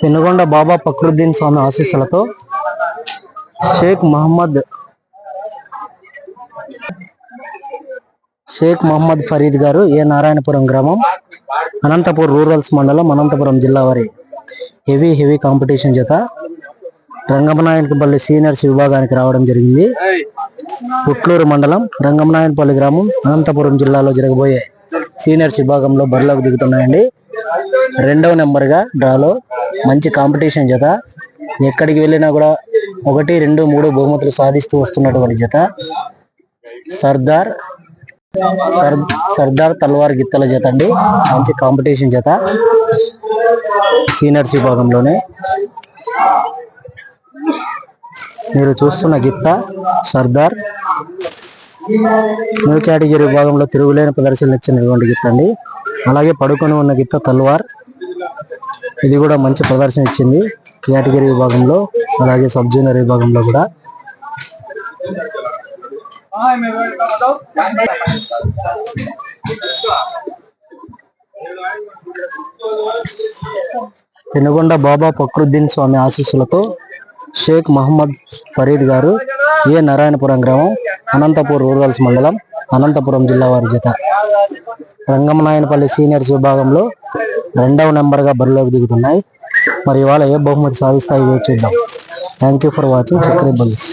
పెనుగొండ బాబా ఫక్రుద్దీన్ స్వామి ఆశీస్సులతో షేక్ మహమ్మద్ షేక్ మహమ్మద్ ఫరీద్ గారు ఏ నారాయణపురం గ్రామం అనంతపూర్ రూరల్స్ మండలం అనంతపురం జిల్లా వారి హెవీ హెవీ కాంపిటీషన్ చేత రంగమనాయనపల్లి సీనియర్స్ విభాగానికి రావడం జరిగింది. పుట్లూరు మండలం రంగమనాయనపల్లి గ్రామం అనంతపురం జిల్లాలో జరగబోయే సీనియర్స్ విభాగంలో బరిలోకి దిగుతున్నాయండి. రెండవ నెంబర్గా డ్రాలో మంచి కాంపిటీషన్ జత. ఎక్కడికి వెళ్ళినా కూడా ఒకటి రెండు మూడు బహుమతులు సాధిస్తూ వస్తున్నటువంటి జత. సర్దార్ సర్ సర్దార్ తల్వార్ గిత్తల జత అండి. మంచి కాంపిటీషన్ జత. సీనియర్స్ విభాగంలోనే మీరు చూస్తున్న గిత్త సర్దార్. న్యూ కేటగిరీ విభాగంలో తిరుగులేని ప్రదర్శనలు ఇచ్చినటువంటి గిత్త అండి. అలాగే పడుకొని ఉన్న గిత్త తల్వార్. ఇది కూడా మంచి ప్రదర్శన ఇచ్చింది. కేటగిరీ విభాగంలో అలాగే సబ్ జూనియర్ విభాగంలో కూడా. పెనుగొండ బాబా ఫక్రుద్దీన్ స్వామి ఆశీస్సులతో షేక్ మహమ్మద్ ఫరీద్ గారు ఏ నారాయణపురం గ్రామం అనంతపూర్ రూరల్స్ మండలం అనంతపురం జిల్లా వారి జత. రంగమనాయనపల్లి సీనియర్స్ విభాగంలో రెండవ నెంబర్గా బరిలోకి దిగుతున్నాయి. మరి ఇవాళ ఏ బహుమతి సాధిస్తాయి చూద్దాం. థ్యాంక్ యూ ఫర్ వాచింగ్ చక్రీ బల్స్